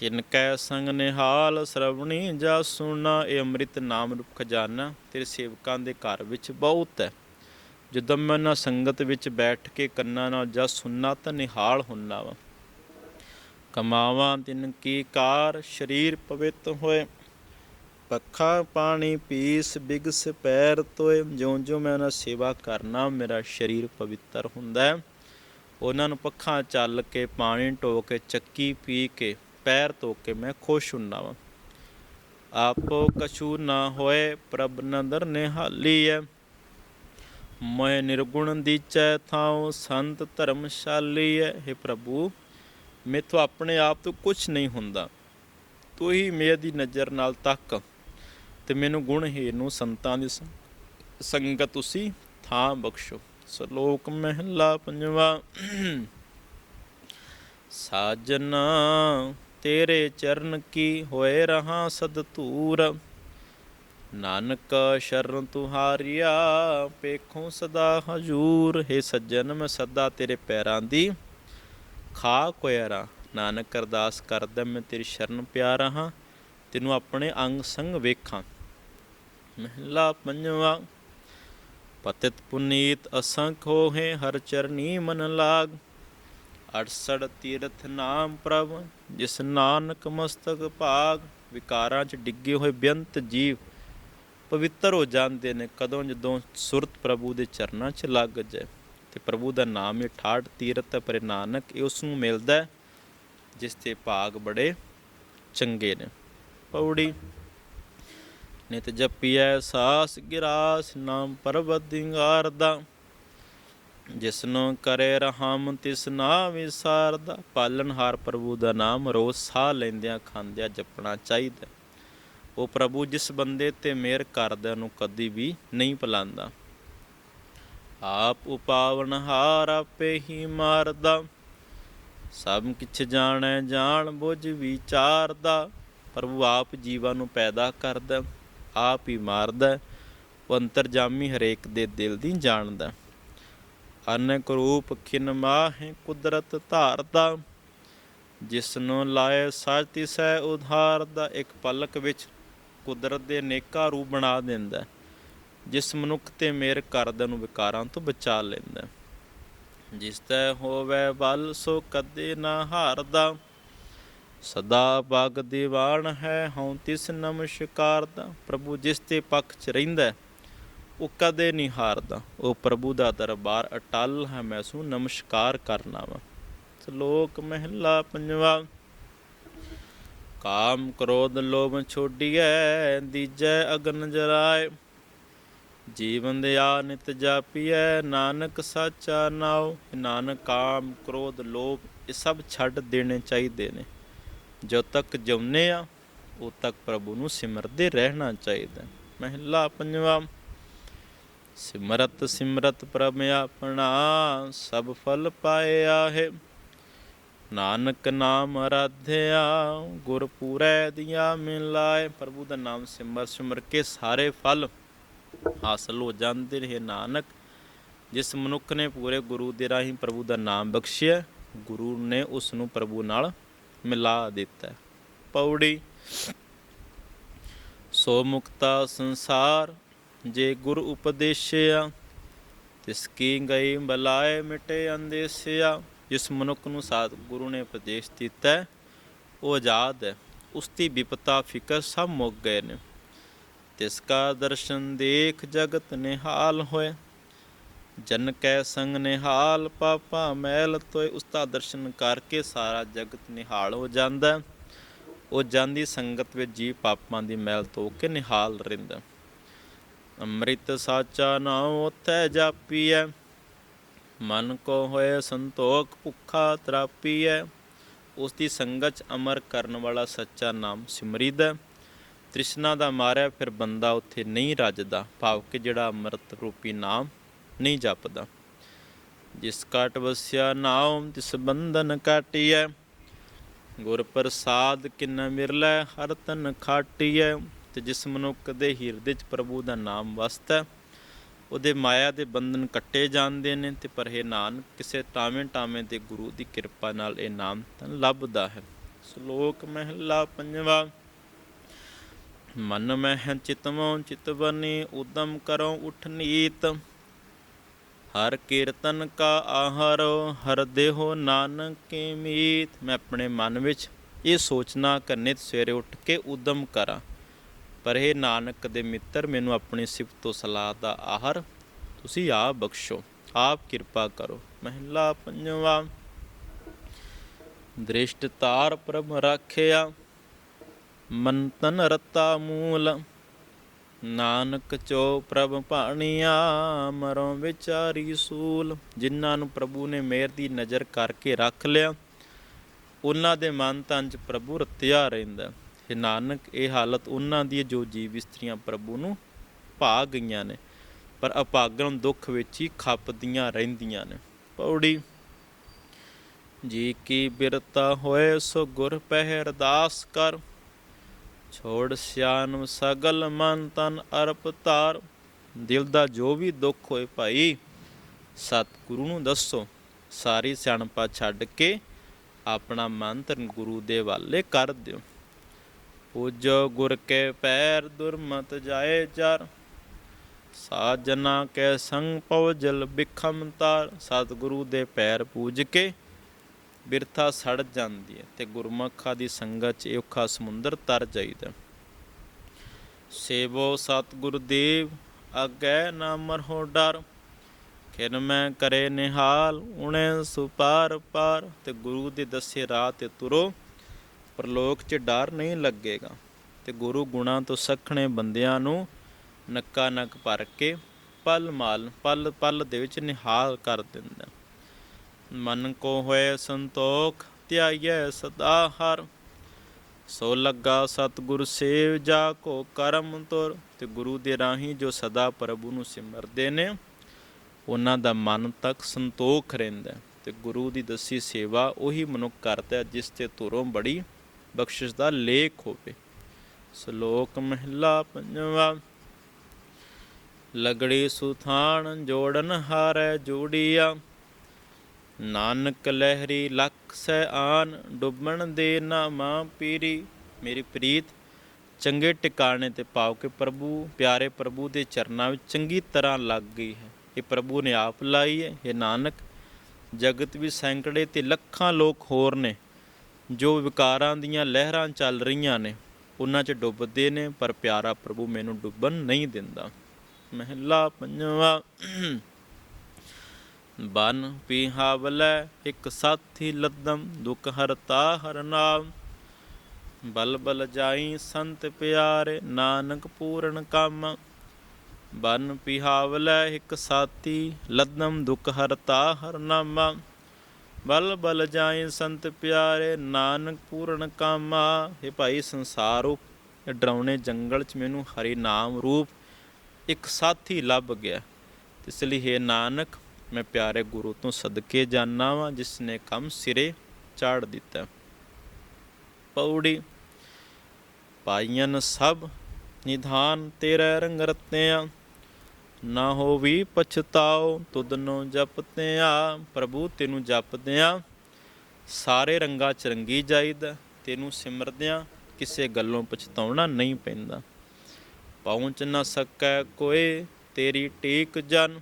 ਤਿਨ ਕੈ ਸੰਗ ਨਿਹਾਲ, ਸਰਵਣੀ ਜਾ ਸੁਣਾ, ਇਹ ਅੰਮ੍ਰਿਤ ਨਾਮ ਰੂਪ ਖਜ਼ਾਨਾ, ਤੇਰੇ ਸੇਵਕਾਂ ਦੇ ਘਰ ਵਿੱਚ ਬਹੁਤ ਹੈ। ਜਦੋਂ ਮੈਂ ਉਹਨਾਂ ਸੰਗਤ ਵਿੱਚ ਬੈਠ ਕੇ ਕੰਨਾਂ ਨਾਲ ਜਸ ਸੁਣਨਾ, ਤਾਂ ਨਿਹਾਲ ਹੁੰਨਾ ਵਾ। ਕਮਾਵਾਂ ਤਿਨ ਕੀ ਕਾਰ, ਸਰੀਰ ਪਵਿੱਤ ਹੋਏ। ਪੱਖਾ ਪਾਣੀ ਪੀਸ, ਬਿਗਸ ਪੈਰ ਤੋਏ ਜਿਉਂ ਜਿਉਂ ਮੈਂ ਉਹਨਾਂ ਸੇਵਾ ਕਰਨਾ, ਮੇਰਾ ਸਰੀਰ ਪਵਿੱਤਰ ਹੁੰਦਾ ਹੈ। ਉਹਨਾਂ ਨੂੰ ਪੱਖਾਂ ਚੱਲ ਕੇ, ਪਾਣੀ ਢੋ ਕੇ, ਚੱਕੀ ਪੀ ਕੇ ਪੈਰ ਧੋ ਕੇ ਮੈਂ ਖੁਸ਼ ਹੁੰਨਾ ਵਾ। ਆਪੋ ਕਛੂ ਨਾ ਹੋਏ, ਪ੍ਰਭ ਨਦਰ ਨਿਹਾਲੀ ਹੈ ਮੈਂ ਨਿਰਗੁਣ ਦੀਚੈ, ਥਾਉ ਸੰਤ ਧਰਮਸ਼ਾਲੀ ਹੈ हे ਪ੍ਰਭੂ, ਮੈਥੋਂ ਆਪਣੇ ਆਪ ਤੋਂ ਕੁਝ ਨਹੀਂ ਹੁੰਦਾ। ਤੂੰ ਹੀ ਮੇਰੀ ਨਜ਼ਰ ਨਾਲ ਤੱਕ, ਤੇ ਮੈਨੂੰ ਗੁਣ ਹੀ ਨੂੰ ਸੰਤਾਂ ਦੀ ਸੰਗਤ ਤੁਸੀਂ ਥਾਂ ਬਖਸ਼ੋ। ਸ਼ਲੋਕ ਮਹਿਲਾ ਪੰਜਵਾ। ਸਾਜਨਾ ਤੇਰੇ ਚਰਨ ਕੀ ਹੋਏ ਰਹਾ ਸਦ ਧੂਰ? ਨਾਨਕ ਸ਼ਰਨ ਤੁਹਾਰੀਆ, ਪੇਖੋਂ ਸਦਾ ਹਜੂਰ। ਹੈ ਸੱਜਣ ਮੈਂ ਸਦਾ ਤੇਰੇ ਪੈਰਾਂ ਦੀ ਖਾ ਕੋਇਰਾ ਨਾਨਕ ਅਰਦਾਸ ਕਰਦਾ ਮੈਂ ਤੇਰੀ ਸ਼ਰਨ ਪਿਆਰਾ ਹਾਂ ਤੈਨੂੰ ਆਪਣੇ ਅੰਗ ਸੰਗ ਵੇਖਾਂ। ਮਹਿਲਾ ਪੰਜਵਾ, ਪਤਿਤ ਪੁਨੀਤ ਅਸੰਖ ਹੋਏ ਹਰ ਚਰਨੀ ਮਨ ਲਾਗ। ਅੜਸੜ ਤੀਰਥ ਨਾਮ ਪ੍ਰਭ, ਜਿਸ ਨਾਨਕ ਮਸਤਕ ਭਾਗ, ਵਿਕਾਰਾਂ ਚ ਡਿੱਗੇ ਹੋਏ ਬੇਅੰਤ ਜੀਵ, ਪਵਿੱਤਰ ਹੋ ਜਾਂਦੇ ਨੇ ਕਦੋਂ ਜਦੋਂ ਸੁਰਤ ਪ੍ਰਭੂ ਦੇ ਚਰਨਾਂ 'ਚ ਲੱਗ ਜਾਏ। ਤੇ ਪ੍ਰਭੂ ਦਾ ਨਾਮ ਇਹ ਠਾੜ ਤੀਰਥ ਹੈ ਨਾਨਕ ਇਹ ਉਸ ਨੂੰ ਮਿਲਦਾ ਜਿਸ ਤੇ ਭਾਗ ਬੜੇ ਚੰਗੇ ਨੇ। ਪੌੜੀ, ਨਿਤ ਜਪੀਐ ਸਾਸ ਗਿਰਾਸ, ਨਾਮ ਪਰਬਤ ਦਿੰਗਾਰ ਦਾ ਜਿਸਨੂੰ ਕਰੇ ਰਹਾਮ, ਤਿਸ ਨਾ ਵਿਸਾਰਦਾ। ਪਾਲਨਹਾਰ ਪ੍ਰਭੂ ਦਾ ਨਾਮ, ਰੋਜ਼ ਸਾਹ ਲੈਂਦਿਆਂ ਖਾਂਦਿਆਂ ਜਪਣਾ ਚਾਹੀਦਾ। ਉਹ ਪ੍ਰਭੂ ਜਿਸ ਬੰਦੇ ਤੇ ਮਿਹਰ ਕਰਦਾ ਨੂੰ ਕਦੀ ਵੀ ਨਹੀਂ ਭੁਲਾਉਂਦਾ ਆਪ ਉਪਾਵਨਹਾਰ ਆਪੇ ਹੀ ਮਾਰਦਾ। ਸਭ ਕਿਛ ਜਾਣੈ, ਜਾਣ ਬੁੱਝ ਵਿਚਾਰਦਾ। ਪ੍ਰਭੂ ਆਪ ਜੀਵਾਂ ਨੂੰ ਪੈਦਾ ਕਰਦਾ, ਆਪ ਹੀ ਮਾਰਦਾ। ਉਹ ਅੰਤਰਜਾਮੀ ਹਰੇਕ ਦੇ ਦਿਲ ਦੀ ਜਾਣਦਾ। ਅਨੇਕ ਰੂਪ ਖਿਨ ਮਾਹੇ ਕੁਦਰਤ ਧਾਰਦਾ। ਜਿਸ ਨੂੰ ਲਾਏ ਸੱਚ ਤਿਸੈ ਉਧਾਰ ਦਾ ਇੱਕ ਪਲਕ ਵਿੱਚ ਕੁਦਰਤ ਦੇ ਅਨੇਕਾਂ ਰੂਪ ਬਣਾ ਦਿੰਦਾ। ਜਿਸ ਮਨੁੱਖ ਤੇ ਮਿਹਰ ਕਰਦਾ ਨੂੰ ਵਿਕਾਰਾਂ ਤੋਂ ਬਚਾ ਲੈਂਦਾ। ਜਿਸ ਤੈ ਹੋਵੇ ਬਲ, ਸੋ ਕਦੇ ਨਾ ਹਾਰਦਾ। ਸਦਾ ਪਗ ਦੀਵਾਨ ਹੈ, ਹਉ ਤਿਸ ਨਮਸਕਾਰ ਦਾ ਪ੍ਰਭੂ ਜਿਸ ਤੇ ਪੱਖ ਚ ਰਹਿੰਦਾ ਉਹ ਕਦੇ ਨਹੀਂ ਹਾਰਦਾ। ਉਹ ਪ੍ਰਭੂ ਦਾ ਦਰਬਾਰ ਅਟਲ ਹੈ, ਮੈਂ ਸੂ ਨਮਸਕਾਰ ਕਰਨਾ ਵਾ। ਸ਼ਲੋਕ ਮਹਿਲਾ ਪੰਜਵਾ, ਕਾਮ ਕ੍ਰੋਧ ਲੋਭ ਛੋਡੀਐ, ਦੀਜੈ ਅਗਨ ਜਰਾਏ। ਜੀਵਨ ਦਿਆ ਨਿਤ ਜਾਪੀਐ, ਨਾਨਕ ਸਾਚਾ ਨਾਉ। ਨਾਨਕ, ਕਾਮ ਕ੍ਰੋਧ ਲੋਭ, ਇਹ ਸਭ ਛੱਡ ਦੇਣੇ ਚਾਹੀਦੇ ਨੇ। ਜਦੋਂ ਤੱਕ ਜਿਉਂਦੇ ਆ ਉਦ ਤੱਕ ਪ੍ਰਭੂ ਨੂੰ ਸਿਮਰਦੇ ਰਹਿਣਾ ਚਾਹੀਦਾ। ਮਹਿਲਾ ਪੰਜਵਾ ਸਿਮਰਤ ਸਿਮਰਤ ਪ੍ਰਭ ਆਪਣਾ ਸਭ ਫਲ ਪਾਇਆ ਹੈ। ਨਾਨਕ ਨਾਮ ਅਰਾਧਿਆ ਗੁਰ ਪੂਰੈ ਦੀਆਂ ਮਿਲਾਏ। ਪ੍ਰਭੂ ਦਾ ਨਾਮ ਸਿਮਰ ਸਿਮਰ ਕੇ ਸਾਰੇ ਫਲ ਹਾਸਲ ਹੋ ਜਾਂਦੇ ਨੇ ਨਾਨਕ, ਜਿਸ ਮਨੁੱਖ ਨੇ ਪੂਰੇ ਗੁਰੂ ਦੇ ਰਾਹੀਂ ਪ੍ਰਭੂ ਦਾ ਨਾਮ ਬਖਸ਼ਿਆ, ਗੁਰੂ ਨੇ ਉਸ ਨੂੰ ਪ੍ਰਭੂ ਨਾਲ ਮਿਲਾ ਦਿੱਤਾ। ਪੌੜੀ ਸੋ ਮੁਕਤਾ ਸੰਸਾਰ ਜੇ ਗੁਰ ਉਪਦੇਸ਼ਿਆ, ਤਿਸ ਕੀ ਗਈ ਬਲਾਏ ਮਿਟੇ ਅੰਦੇਸਿਆ। ਜਿਸ ਮਨੁੱਖ ਨੂੰ ਸਾਧ ਗੁਰੂ ਨੇ ਉਪਦੇਸ਼ ਦਿੱਤਾ ਉਹ ਆਜ਼ਾਦ ਹੈ। ਉਸ ਦੀ ਵਿਪਤਾ ਫਿਕਰ ਸਭ ਮੁੱਕ ਗਏ ਨੇ। ਤਿਸ ਕਾ ਦਰਸ਼ਨ ਦੇਖ ਜਗਤ ਨਿਹਾਲ ਹੋਏ। ਜਨ ਕੈ ਸੰਗ ਨਿਹਾਲ, ਪਾਪਾ ਮੈਲ ਤੋਏ। ਉਸ ਦਾ ਦਰਸ਼ਨ ਕਰਕੇ ਸਾਰਾ ਜਗਤ ਨਿਹਾਲ ਹੋ ਜਾਂਦਾ ਉਹ ਜਾਂਦੀ ਸੰਗਤ ਵਿੱਚ ਜੀ ਪਾਪਾਂ ਦੀ ਮੈਲ ਧੋ ਕੇ ਨਿਹਾਲ ਰਹਿੰਦਾ ਅੰਮ੍ਰਿਤ ਸਾਚਾ ਨਾਮ ਉਥੈ ਜਾਪੀਐ। ਮਨ ਕੋ ਹੋਏ ਸੰਤੋਖ ਭੁੱਖਾ ਤਰਾਪੀਐ। ਉਸ ਦੀ ਸੰਗਤ 'ਚ ਅਮਰ ਕਰਨ ਵਾਲਾ ਸੱਚਾ ਨਾਮ ਸਿਮਰੀਦਾ ਤ੍ਰਿਸ਼ਨਾ ਦਾ ਮਾਰਿਆ ਫਿਰ ਬੰਦਾ ਉੱਥੇ ਨਹੀਂ ਰੱਜਦਾ, ਭਾਵ ਕਿ ਜਿਹੜਾ ਅੰਮ੍ਰਿਤ ਰੂਪੀ ਨਾਮ ਨਹੀਂ ਜਪਦਾ। ਜਿਸ ਕਾਟ ਵਸਿਆ ਨਾਮ, ਤਿਸ ਬੰਧਨ ਕਾਟੀਐ। ਗੁਰ ਪ੍ਰਸਾਦ ਕਿੰਨਾ ਮਿਰਲੇ, ਹਰ ਤਨ ਖਾਟੀਐ। ਤੇ ਜਿਸ ਮਨੁੱਖ ਦੇ ਹਿਰਦੇ 'ਚ ਪ੍ਰਭੂ ਦਾ ਨਾਮ ਵਸਦਾ ਹੈ, ਉਹਦੇ ਮਾਇਆ ਦੇ ਬੰਧਨ ਕੱਟੇ ਜਾਂਦੇ ਨੇ ਤੇ ਪਰ ਇਹ ਨਾਨਕ ਕਿਸੇ ਟਾਵੇਂ ਟਾਵੇਂ ਤੇ ਗੁਰੂ ਦੀ ਕਿਰਪਾ ਨਾਲ ਇਹ ਨਾਮ ਤਾਂ ਲੱਭਦਾ ਹੈ। ਸ਼ਲੋਕ ਮਹਿਲਾ ਪੰਜਵਾ ਮਨ ਮਹਿ ਚਿਤਵੋਂ ਚਿਤਵਨੀ ਉਦਮ ਕਰੋ ਉਠ ਨੀਤ। ਹਰ ਕੀਰਤਨ ਕਾ ਆਹਾਰੋ ਹਰ ਦੇਹੋ ਨਾਨਕ ਮੀਤ। ਮੈਂ ਆਪਣੇ ਮਨ ਵਿੱਚ ਇਹ ਸੋਚਣਾ ਕਰਨੇ ਸਵੇਰੇ ਉੱਠ ਕੇ ਉਦਮ ਕਰਾਂ। ਪਰ ਇਹ ਨਾਨਕ ਦੇ ਮਿੱਤਰ, ਮੈਨੂੰ ਆਪਣੀ ਸਿਫਤ ਤੋਂ ਸਲਾਹ ਦਾ ਆਹਰ ਤੁਸੀਂ ਆਪ ਬਖਸ਼ੋ, ਆਪ ਕਿਰਪਾ ਕਰੋ। ਮਹਿਲਾ ਪੰਜਵਾ, ਦ੍ਰਿਸ਼ਟ ਤਾਰ ਪ੍ਰਭ ਰਾਖਿਆ ਮਨ ਤਨ ਰਤਾ ਮੂਲ, ਨਾਨਕ ਚੋ ਪ੍ਰਭ ਭਾਣੀਆ, ਮਰੋਂ ਵਿਚਾਰੀ ਸੂਲ। ਜਿਨ੍ਹਾਂ ਨੂੰ ਪ੍ਰਭੂ ਨੇ ਮਿਹਰ ਦੀ ਨਜ਼ਰ ਕਰਕੇ ਰੱਖ ਲਿਆ, ਉਹਨਾਂ ਦੇ ਮਨ ਤਨ ਚ ਪ੍ਰਭੂ ਰਤਿਆ ਰਹਿੰਦਾ। ਤੇ ਨਾਨਕ ਇਹ ਹਾਲਤ ਉਹਨਾਂ ਦੀ ਜੋ ਜੀਵ ਇਸਤਰੀਆਂ ਪ੍ਰਭੂ ਨੂੰ ਭਾ ਗਈਆਂ ਨੇ, ਪਰ ਅਪਾਗਣ ਦੁੱਖ ਵਿੱਚ ਹੀ ਖੱਪਦੀਆਂ ਰਹਿੰਦੀਆਂ ਨੇ। ਪੌੜੀ, ਜੀ ਕੀ ਬਿਰਤਾ ਹੋਏ ਸੋ ਗੁਰ ਪਹਿ ਅਰਦਾਸ ਕਰ, ਛੋੜ ਸਿਆਨ ਸਗਲ ਮਨ ਤਨ ਅਰਪ ਧਾਰ, ਦਿਲ ਦਾ ਜੋ ਵੀ ਦੁੱਖ ਹੋਏ ਭਾਈ, ਸਤਿਗੁਰੂ ਨੂੰ ਦੱਸੋ, ਸਾਰੀ ਸਿਆਣਪਾ ਛੱਡ ਕੇ ਆਪਣਾ ਮਨ ਧਨ ਗੁਰੂ ਦੇ ਵਾਲੇ ਕਰ ਦਿਓ। ਪੂਜੋ ਗੁਰ ਕੇ ਪੈਰ ਦੁਰਮਤ ਜਾਏ ਚਰ, ਸਾਜਨਾ ਕੈ ਸੰਗ ਪਉਜਲ ਬਿਖਮ ਤਾਰ, ਸਤਿਗੁਰੂ ਦੇ ਪੈਰ ਪੂਜ ਕੇ ਬਿਰਥਾ ਸੜ ਜਾਂਦੀ ਹੈ ਤੇ ਗੁਰਮੁਖਾਂ ਦੀ ਸੰਗਤ 'ਚ ਔਖਾ ਸਮੁੰਦਰ ਤਰ ਜਾਈਦਾ ਸੇਵੋ ਸਤਿਗੁਰ ਦੇਵ ਅਗੈ ਨਾ ਮਰਹੁ ਡਰ, ਖਿਨ ਮੈਂ ਕਰੇ ਨਿਹਾਲ, ਉਣੇ ਸੁਪਾਰ ਪਾਰ, ਤੇ ਗੁਰੂ ਦੇ ਦੱਸੇ ਰਾਹ ਤੇ ਤੁਰੋ। ਪਰਲੋਕ 'ਚ ਡਰ ਨਹੀਂ ਲੱਗੇਗਾ। ਤੇ ਗੁਰੂ ਗੁਣਾ ਤੋਂ ਸਖਣੇ ਬੰਦਿਆਂ ਨੂੰ ਨੱਕਾ ਨੱਕ ਭਰ ਕੇ ਪਲ ਮਾਲ, ਪਲ ਪਲ ਦੇ ਵਿੱਚ ਨਿਹਾਲ ਕਰ ਦਿੰਦਾ। ਮਨ ਕੋ ਹੋਏ ਸੰਤੋਖ, ਧਿਆਈਐ ਸਦਾ ਹਰ। ਸੋ ਲੱਗਾ ਸਤਿਗੁਰ ਸੇਵ ਜਾ ਕੋ ਕਰਮ ਤੁਰ। ਤੇ ਗੁਰੂ ਦੇ ਰਾਹੀਂ ਜੋ ਸਦਾ ਪ੍ਰਭੂ ਨੂੰ ਸਿਮਰਦੇ ਨੇ, ਉਹਨਾਂ ਦਾ ਮਨ ਤੱਕ ਸੰਤੋਖ ਰਹਿੰਦਾ। ਤੇ ਗੁਰੂ ਦੀ ਦੱਸੀ ਸੇਵਾ ਉਹੀ ਮਨੁੱਖ ਕਰਦਾ ਜਿਸ ਤੇ ਤੁਰੋਂ ਬੜੀ ਬਖਸ਼ਿਸ਼ ਦਾ ਲੇਖ ਹੋਵੇ। ਸ਼ਲੋਕ ਮਹਿਲਾ ਪੰਜਵਾ, ਲਗੜੀ ਸੁਥਾਨ ਜੋੜਨ ਹਾਰੈ ਜੋੜੀਆ। ਨਾਨਕ ਲਹਿਰੀ ਲਖ ਸੈ ਆਨ, ਡੁੱਬਣ ਦੇ ਨਾ ਮਾਂ ਪੀਰੀ। ਮੇਰੀ ਪ੍ਰੀਤ, ਚੰਗੇ ਟਿਕਾਣੇ ਤੇ ਪਾਓ ਕਿ ਪ੍ਰਭੂ, ਪਿਆਰੇ ਪ੍ਰਭੂ ਦੇ ਚਰਨਾਂ ਵਿੱਚ ਚੰਗੀ ਤਰ੍ਹਾਂ ਲੱਗ ਗਈ ਹੈ। ਇਹ ਪ੍ਰਭੂ ਨੇ ਆਪ ਲਾਈ ਹੈ, ਇਹ ਨਾਨਕ। ਜਗਤ ਵੀ ਸੈਂਕੜੇ ਤੇ ਲੱਖਾਂ ਲੋਕ ਹੋਰ ਨੇ। ਜੋ ਵਿਕਾਰਾਂ ਦੀਆਂ ਲਹਿਰਾਂ ਚੱਲ ਰਹੀਆਂ ਨੇ, ਉਹਨਾਂ 'ਚ ਡੁੱਬਦੇ ਨੇ, ਪਰ ਪਿਆਰਾ ਪ੍ਰਭੂ ਮੈਨੂੰ ਡੁੱਬਣ ਨਹੀਂ ਦਿੰਦਾ। ਮਹਿਲਾ ਪੰਜਵਾ, ਬਨ ਪਿਹਾਵਲੇ ਇੱਕ ਸਾਥੀ ਲੱਦਮ, ਦੁਖ ਹਰਤਾ ਹਰ ਨਾਮ। ਬਲ ਬਲ ਜਾਈ ਸੰਤ ਪਿਆਰੇ, ਨਾਨਕ ਪੂਰਨ ਕੰਮ। ਬਨ ਪਿਹਾਵਲੈ ਇੱਕ ਸਾਥੀ ਲੱਦਮ, ਦੁਖ ਹਰਤਾ ਹਰ ਨਾਮਾ। ਬਲ ਬਲ ਜਾਏ ਸੰਤ ਪਿਆਰੇ, ਨਾਨਕ ਪੂਰਨ ਕਾਮਾ। ਇਹ ਭਾਈ ਸੰਸਾਰੋ ਡਰਾਉਣੇ ਜੰਗਲ ਚ ਮੈਨੂੰ ਹਰੀ ਨਾਮ ਰੂਪ, ਇੱਕ ਸਾਥੀ ਲੱਭ ਗਿਆ। ਇਸ ਲਈ ਹੈ ਨਾਨਕ, ਮੈਂ ਪਿਆਰੇ ਗੁਰੂ ਤੋਂ ਸਦਕੇ ਜਾਣਾ ਵਾਂ ਜਿਸ ਨੇ ਕੰਮ ਸਿਰੇ ਚਾੜ ਦਿੱਤਾ। ਪੌੜੀ, ਪਾਈਆਂ ਸਭ, ਨਿਧਾਨ ਤੇਰੇ ਰੰਗ ਰਤਿਆਂ ਨਾ ਹੋਵੀ ਪਛਤਾਓ ਤੁਧਨੋ ਜਪਤਿਆ ਪ੍ਰਭੂ ਤੈਨੂੰ ਜਪਦਿਆਂ ਸਾਰੇ ਰੰਗਾਂ ਚ ਰੰਗੀ ਜਾਈਦਾ, ਤੈਨੂੰ ਸਿਮਰਦਿਆਂ ਕਿਸੇ ਗੱਲੋਂ ਪਛਤਾਉਣਾ ਨਹੀਂ ਪੈਂਦਾ। ਪਹੁੰਚ ਨਾ ਸਕੈ ਕੋਏ, ਤੇਰੀ ਟੇਕ ਜਨ।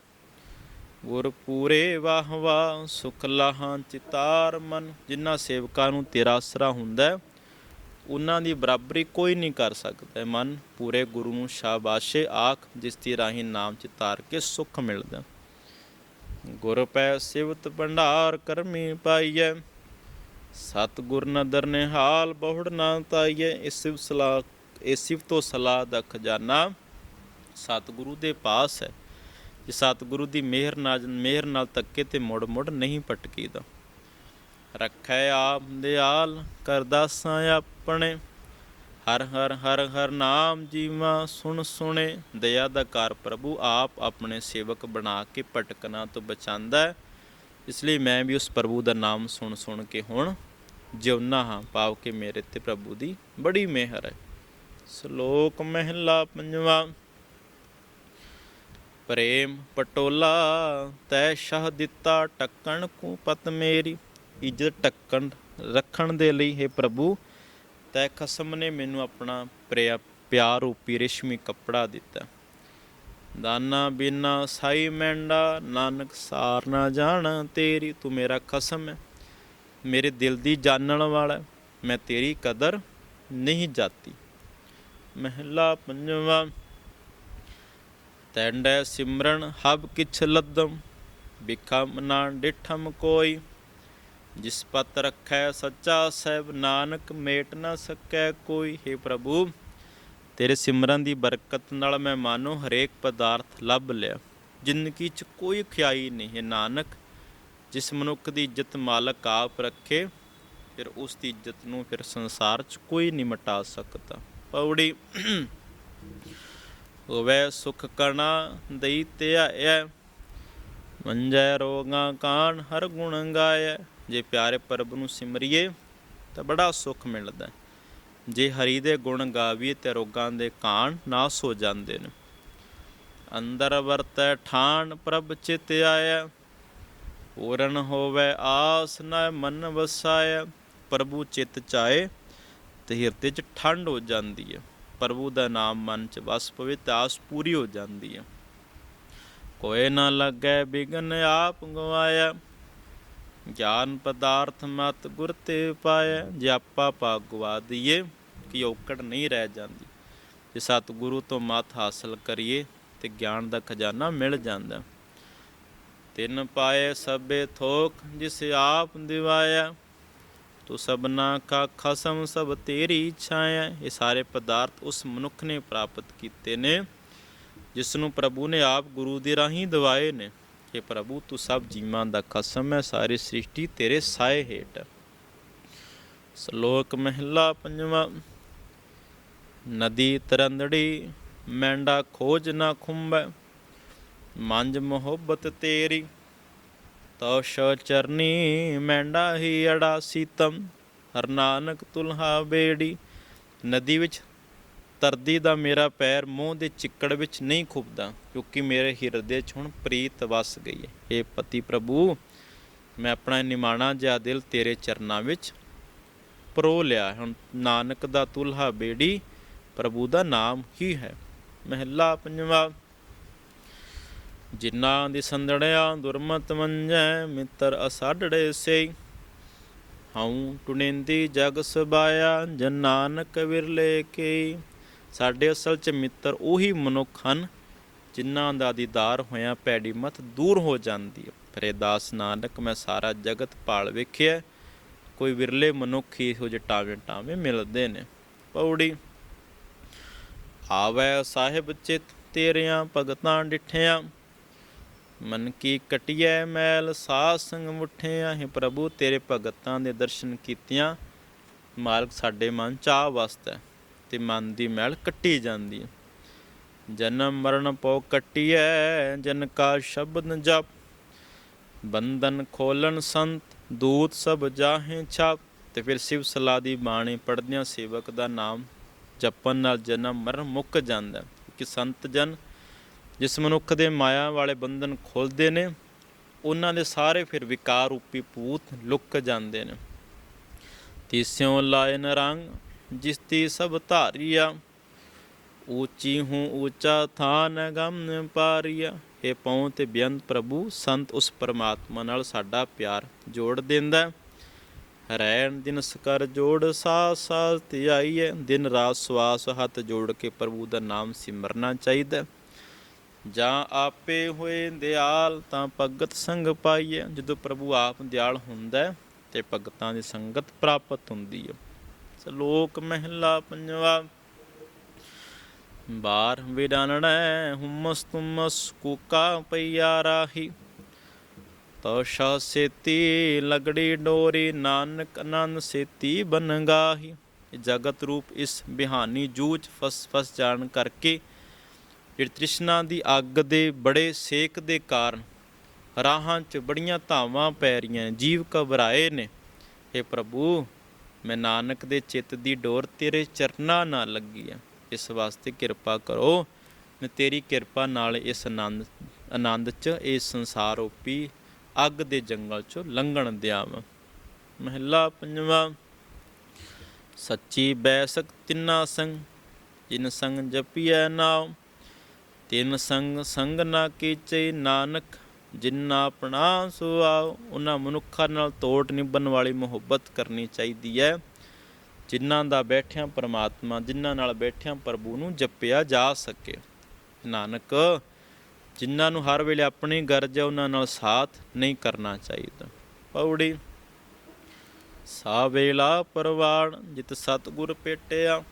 ਗੁਰ ਪੂਰੇ ਵਾਹ ਵਾਹ ਸੁਖ ਲਾਹਾਂ ਚਿਤਾਰ ਮਨ। ਜਿਨ੍ਹਾਂ ਸੇਵਕਾਂ ਨੂੰ ਤੇਰਾ ਆਸਰਾ ਹੁੰਦਾ ਉਹਨਾਂ ਦੀ ਬਰਾਬਰੀ ਕੋਈ ਨਹੀਂ ਕਰ ਸਕਦਾ। ਮਨ ਪੂਰੇ ਗੁਰੂ ਨੂੰ ਸ਼ਾਬਾਸ਼ੇ ਆਖ, ਜਿਸ ਦੀ ਰਾਹੀਂ ਨਾਮ ਚਿਤਾਰ ਕੇ ਸੁਖ ਮਿਲਦਾ। ਗੁਰ ਪੈ ਸਿਵਤ ਭੰਡਾਰ ਕਰਮੀ ਪਾਈਐ ਸਤ ਗੁਰ ਨਦਰ ਨੇ ਹਾਲ ਬਹੁੜ ਨਾ ਤਾਈਐ, ਇਸ ਸਿਵ ਸਲਾ ਇਸ ਸਿਵ ਤੋਂ ਸਲਾਹ ਦਾ ਖਜ਼ਾਨਾ ਸਤਿਗੁਰੂ ਦੇ ਪਾਸ ਹੈ। ਜੇ ਸਤਿਗੁਰੂ ਦੀ ਮਿਹਰ ਨਾਲ ਮਿਹਰ ਨਾਲ ਤੱਕੇ ਤੇ ਮੁੜ ਮੁੜ ਨਹੀਂ ਭਟਕੀਦਾ ਰੱਖੈ ਆਪ ਦਿਆਲ ਕਰਦਾਸਾਂ ਆਪਣੇ। ਹਰ ਹਰ ਹਰ ਹਰ ਨਾਮ ਜੀਵਾ ਸੁਣ ਸੁਣੇ। ਦਇਆ ਦਾ ਕਾਰ ਪ੍ਰਭੂ ਆਪ ਆਪਣੇ ਸੇਵਕ ਬਣਾ ਕੇ ਭਟਕਣਾ ਤੋਂ ਬਚਾਉਂਦਾ ਹੈ। ਇਸ ਲਈ ਮੈਂ ਵੀ ਉਸ ਪ੍ਰਭੂ ਦਾ ਨਾਮ ਸੁਣ ਸੁਣ ਕੇ ਹੁਣ ਜਿਉਣਾ ਹਾਂ। ਪਾਵ ਕੇ ਮੇਰੇ ਤੇ ਪ੍ਰਭੂ ਦੀ ਬੜੀ ਮਿਹਰ ਹੈ। ਸ਼ਲੋਕ ਮਹਿਲਾ ਪੰਜਵਾ। ਪ੍ਰੇਮ ਪਟੋਲਾ, ਤੈ ਸ਼ਾਹ ਦਿੱਤਾ ਟੱਕਣ ਕੂ ਪਤ ਮੇਰੀ। ਇੱਜ਼ਤ ਟੱਕਣ ਰੱਖਣ ਦੇ ਲਈ, ਹੈ ਪ੍ਰਭੂ, ਤੈ ਖਸਮ ਨੇ ਮੈਨੂੰ ਆਪਣਾ ਪ੍ਰਿਆ ਪਿਆਰ ਰੂਪੀ ਰੇਸ਼ਮੀ ਕੱਪੜਾ ਦਿੱਤਾ। ਦਾਨਾ ਬਿਨਾ ਸਾਈ ਮੈਂਡਾ, ਨਾਨਕ ਸਾਰ ਨਾ ਜਾਣ, ਤੇਰੀ ਤੂੰ ਮੇਰਾ ਖਸਮ ਹੈ। ਮੇਰੇ ਦਿਲ ਦੀ ਜਾਣਨ ਵਾਲਾ, ਮੈਂ ਤੇਰੀ ਕਦਰ ਨਹੀਂ ਜਾਤੀ। ਮਹਿਲਾ ਪੰਜਵਾ, ਤੈਂਡੈ ਸਿਮਰਨ ਹਬ ਕਿਛ ਲੱਦਮ ਬਿਖਮ ਨਾ ਡਿਠਮ ਕੋਈ। ਜਿਸ ਪਤ ਰੱਖੈ ਸੱਚਾ ਸਹਿਬ ਨਾਨਕ ਮੇਟ ਨਾ ਸਕੈ ਕੋਈ, ਹੈ ਪ੍ਰਭੂ, ਤੇਰੇ ਸਿਮਰਨ ਦੀ ਬਰਕਤ ਨਾਲ ਮੈਂ ਮਾਨੋ ਹਰੇਕ ਪਦਾਰਥ ਲੱਭ ਲਿਆ। ਜ਼ਿੰਦਗੀ 'ਚ ਕੋਈ ਖਿਆਈ ਨਹੀਂ ਹੈ ਨਾਨਕ, ਜਿਸ ਮਨੁੱਖ ਦੀ ਇੱਜ਼ਤ ਮਾਲਕ ਆਪ ਰੱਖੇ, ਫਿਰ ਉਸ ਦੀ ਇੱਜ਼ਤ ਨੂੰ ਫਿਰ ਸੰਸਾਰ 'ਚ ਕੋਈ ਨਹੀਂ ਮਿਟਾ ਸਕਦਾ। ਪੌੜੀ, ਹੋਵੇ ਸੁਖ ਕਰਨਾ ਦਈ ਧਿਆਇਐ ਮੰਜੈ ਰੋਗਾਂ ਕਾਣ ਹਰ ਗੁਣ ਗਾਇ ਜੇ ਪਿਆਰੇ ਪ੍ਰਭ ਨੂੰ ਸਿਮਰੀਏ ਤਾਂ ਬੜਾ ਸੁਖ ਮਿਲਦਾ ਜੇ ਹਰੀ ਦੇ ਗੁਣ ਗਾਵੀਏ ਤੇ ਰੋਗਾਂ ਦੇ ਕਾਣ ਨਾਸ ਹੋ ਜਾਂਦੇ ਨੇ। ਅੰਦਰ ਵਰਤੈ ਠਾਣ, ਪ੍ਰਭ ਚਿਤ ਆਇਆ। ਪੂਰਨ ਹੋਵੇ ਆਸ, ਨਾ ਮਨ ਵਸਾਇਆ। ਪ੍ਰਭੂ ਚਿਤ ਚਾਏ ਤੇ ਹਿਰਦੇ 'ਚ ਠੰਡ ਹੋ ਜਾਂਦੀ ਹੈ। ਪ੍ਰਭੂ ਦਾ ਨਾਮ ਮਨ 'ਚ ਵਸ ਪਵੇ ਤਾਂ ਆਸ ਪੂਰੀ ਹੋ ਜਾਂਦੀ ਹੈ। ਕੋਏ ਨਾ ਲੱਗੈ ਬਿਗਨ ਆਪ ਗਵਾਇਆ। ਗਿਆਨ ਪਦਾਰਥ ਮਤ ਗੁਰ ਤੇ ਪਾਇਆ, ਜੇ ਆਪਾ ਪਾ ਗਵਾ ਦਈਏ, ਕਿ ਔਕੜ ਨਹੀਂ ਰਹਿ ਜਾਂਦੀ। ਜੇ ਸਤਿਗੁਰੂ ਤੋਂ ਮਤ ਹਾਸਲ ਕਰੀਏ, ਤੇ ਗਿਆਨ ਦਾ ਖਜ਼ਾਨਾ ਮਿਲ ਜਾਂਦਾ। ਤਿੰਨ ਪਾਏ ਸਭੇ ਥੋਕ, ਜਿਸ ਆਪ ਦਿਵਾਇਆ, ਤੂੰ ਸਭਨਾ ਕਾ ਖਸਮ, ਸਭ ਤੇਰੀ ਇੱਛਾ ਹੈ ਇਹ ਸਾਰੇ ਪਦਾਰਥ ਉਸ ਮਨੁੱਖ ਨੇ ਪ੍ਰਾਪਤ ਕੀਤੇ ਨੇ ਜਿਸ ਨੂੰ ਪ੍ਰਭੂ ਨੇ ਆਪ ਗੁਰੂ ਦੇ ਰਾਹੀਂ ਦਿਵਾਏ ਨੇ। ਕਿ ਪ੍ਰਭੂ, ਤੂੰ ਸਭ ਜੀਵਾਂ ਦਾ ਖਸਮ ਹੈ, ਸਾਰੀ ਸ੍ਰਿਸ਼ਟੀ ਤੇਰੇ ਸਾਏ ਹੇਠ ਸ਼ਲੋਕ ਮਹਿਲਾ ਪੰਜਵਾ, ਨਦੀ ਤਰੰਦੜੀ, ਮੈਂਡਾ ਖੋਜ ਨਾ ਖੁੰਬੈ ਮੰਜ ਮੁਹੱਬਤ ਤੇਰੀ, ਤਉ ਸ਼ ਚਰਨੀ, ਮੈਂਡਾ ਹੀ ਅੜਾ ਸੀਤਮ ਹਰ ਨਾਨਕ ਤੁਲਹਾ ਬੇੜੀ। ਨਦੀ ਵਿੱਚ ਤਰਦੀ ਦਾ ਮੇਰਾ ਪੈਰ ਮੂੰਹ ਦੇ ਚਿੱਕੜ ਵਿੱਚ ਨਹੀਂ ਖੁੱਬਦਾ ਕਿਉਂਕਿ ਮੇਰੇ ਹਿਰਦੇ 'ਚ ਹੁਣ ਪ੍ਰੀਤ ਵਸ ਗਈ ਹੈ। ਇਹ ਪਤੀ ਪ੍ਰਭੂ, ਮੈਂ ਆਪਣਾ ਨਿਮਾਣਾ ਜਿਹਾ ਦਿਲ ਤੇਰੇ ਚਰਨਾਂ ਵਿੱਚ ਪਰੋ ਲਿਆ ਹੁਣ ਨਾਨਕ ਦਾ ਤੁਲਹਾ ਬੇੜੀ ਪ੍ਰਭੂ ਦਾ ਨਾਮ ਹੀ ਹੈ। ਮਹਿਲਾ ਪੰਜਵਾ, ਜਿਨ੍ਹਾਂ ਦੀ ਸੰਦੜਿਆ ਦੁਰਮਤ ਮੰਜੈ, ਮਿੱਤਰ ਅਸਾਡੜੇ ਸੇ ਹਉ ਟੁਨੇਂਦੀ ਜਗ ਸਬਾਇਆ, ਜਨ ਨਾਨਕ ਵਿਰਲੇ ਕੇ ਸਾਡੇ ਅਸਲ ਚ ਮਿੱਤਰ ਉਹੀ ਮਨੁੱਖ ਹਨ ਜਿਨ੍ਹਾਂ ਦਾ ਦੀਦਾਰ ਹੋਇਆ ਪੈੜੀ ਮਤ ਦੂਰ ਹੋ ਜਾਂਦੀ ਹੈ। ਫਿਰ ਦਾਸ ਨਾਨਕ ਮੈਂ ਸਾਰਾ ਜਗਤ ਪਾਲ ਵੇਖਿਆ ਕੋਈ ਵਿਰਲੇ ਮਨੁੱਖ ਹੀ ਇਹੋ ਜਿਹੇ ਟਾਵੇਂ ਟਾਵੇਂ ਮਿਲਦੇ ਨੇ। ਪੌੜੀ, ਆਵੈ ਸਾਹਿਬ ਚਿਤ ਤੇਰਿਆਂ ਭਗਤਾਂ ਡਿਠਿਆਂ। ਮਨ ਕੀ ਕਟਿਐ ਮੈਲ ਸਾਧ ਸੰਗ ਮੁਠਿਆ ਹੈ ਪ੍ਰਭੂ ਤੇਰੇ ਭਗਤਾਂ ਦੇ ਦਰਸ਼ਨ ਕੀਤਿਆਂ। ਮਾਲਕ ਸਾਡੇ ਮਨ ਚ ਆ ਵਸਦਾ ਤੇ ਮਨ ਦੀ ਮੈਲ ਕੱਟੀ ਜਾਂਦੀ ਹੈ। ਜਨਮ ਮਰਨ ਪਉ ਕੱਟਿਐ, ਜਨ ਕਾ ਸ਼ਬਦ ਜਪ। ਬੰਧਨ ਖੋਲਣ ਸੰਤ, ਦੂਤ ਸਭ ਜਾਹੇ ਛਾਪ। ਤੇ ਫਿਰ ਸਿਵ ਸਲਾ ਦੀ ਬਾਣੀ ਪੜਦਿਆਂ ਸੇਵਕ ਦਾ ਨਾਮ ਜਪਣ ਨਾਲ ਜਨਮ ਮਰਨ ਮੁੱਕ ਜਾਂਦਾ ਕਿ ਸੰਤ ਜਨ, ਜਿਸ ਮਨੁੱਖ ਦੇ ਮਾਇਆ ਵਾਲੇ ਬੰਧਨ ਖੁੱਲਦੇ ਨੇ, ਉਹਨਾਂ ਦੇ ਸਾਰੇ ਫਿਰ ਵਿਕਾਰ ਰੂਪੀ ਭੂਤ ਲੁਕ ਜਾਂਦੇ ਨੇ। ਤੀਸਿਓਂ ਲਾਇਨ ਰੰਗ ਜਿਸ ਦੀ ਸਭ ਧਾਰੀਆ। ਉੱਚੀ ਹੂੰ ਊਚਾ ਥਾਨ ਗਮ ਪਾਰੀਆ। ਇਹ ਪਉ ਤੇ ਬੇਅੰਤ ਪ੍ਰਭੂ, ਸੰਤ ਉਸ ਪਰਮਾਤਮਾ ਨਾਲ ਸਾਡਾ ਪਿਆਰ ਜੋੜ ਦਿੰਦਾ। ਰਹਿਣ ਦਿਨ ਸਕਰ ਜੋੜ ਸਾਹ ਸਾਹ ਧਿਆਈਏ ਦਿਨ ਰਾਤ ਸਵਾਸ ਹੱਥ ਜੋੜ ਕੇ ਪ੍ਰਭੂ ਦਾ ਨਾਮ ਸਿਮਰਨਾ ਚਾਹੀਦਾ। ਜਾਂ ਆਪੇ ਹੋਏ ਦਿਆਲ, ਤਾਂ ਭਗਤ ਸੰਗ ਪਾਈਏ ਜਦੋਂ ਪ੍ਰਭੂ ਆਪ ਦਿਆਲ ਹੁੰਦਾ ਤੇ ਭਗਤਾਂ ਦੀ ਸੰਗਤ ਪ੍ਰਾਪਤ ਹੁੰਦੀ ਹੈ। ਸ਼ਲੋਕ ਮਹਿਲਾ ਪੰਜਵਾ। ਬਾਰ ਵਿਡਾਨੜੈ ਹੁਮਸ ਤੁਮਸ ਕੂਕਾ ਪਈਆ ਰਾਹੀ। ਤੋ ਸੇਤੀ ਲਗੜੀ ਡੋਰੀ ਨਾਨਕ ਆਨੰਦ ਸੇਤੀ ਬਨ ਜਗਤ ਰੂਪ ਇਸ ਬਿਹਾਨੀ ਜੂਝ ਫਸ ਫਸ ਜਾਣ ਕਰਕੇ ਜਿਹੜੀ ਤ੍ਰਿਸ਼ਨਾ ਦੀ ਅੱਗ ਦੇ ਬੜੇ ਸੇਕ ਦੇ ਕਾਰਨ ਰਾਹਾਂ 'ਚ ਬੜੀਆਂ ਧਾਵਾਂ ਪੈ ਰਹੀਆਂ, ਜੀਵ ਘਬਰਾਏ ਨੇ। हे ਪ੍ਰਭੂ ਮੈਂ ਨਾਨਕ ਦੇ ਚਿੱਤ ਦੀ ਡੋਰ ਤੇਰੇ ਚਰਨਾਂ ਨਾਲ ਲੱਗੀ ਹੈ ਇਸ ਵਾਸਤੇ ਕਿਰਪਾ ਕਰੋ, ਮੈਂ ਤੇਰੀ ਕਿਰਪਾ ਨਾਲ ਇਸ ਆਨੰਦ ਆਨੰਦ 'ਚ, ਇਸ ਸੰਸਾਰ ਰੂਪੀ ਅੱਗ ਦੇ ਜੰਗਲ 'ਚੋਂ ਲੰਘਣ ਦਿਆਵਾਂ ਮਹਿਲਾ ਪੰਜਵਾਂ, ਸੱਚੀ ਬੈਸਕ ਤਿੰਨਾ ਸੰਗ, ਜਿਨ ਸੰਗ ਜਪੀਐ ਨਾਮ ਤਿੰਨ ਸੰਗ ਸੰਗ ਨਾ ਕੀਚੇ ਨਾਨਕ ਜਿਨ੍ਹਾਂ ਆਪਣਾ ਸੁਆਓ ਉਹਨਾਂ ਮਨੁੱਖਾਂ ਨਾਲ ਤੋੜ ਨਿਭਣ ਵਾਲੀ ਮੁਹੱਬਤ ਕਰਨੀ ਚਾਹੀਦੀ ਹੈ। ਜਿਨ੍ਹਾਂ ਦਾ ਬੈਠਿਆਂ ਪਰਮਾਤਮਾ, ਜਿਨ੍ਹਾਂ ਨਾਲ ਬੈਠਿਆਂ ਪ੍ਰਭੂ ਨੂੰ ਜਪਿਆ ਜਾ ਸਕੇ। ਨਾਨਕ, ਜਿਨ੍ਹਾਂ ਨੂੰ ਹਰ ਵੇਲੇ ਆਪਣੀ ਗਰਜ ਹੈ, ਉਹਨਾਂ ਨਾਲ ਸਾਥ ਨਹੀਂ ਕਰਨਾ ਚਾਹੀਦਾ। ਪੌੜੀ ਸਾ ਵੇਲਾ ਪਰਵਾਣ, ਜਿਤ ਸਤਗੁਰ ਪੇਟਿਆ।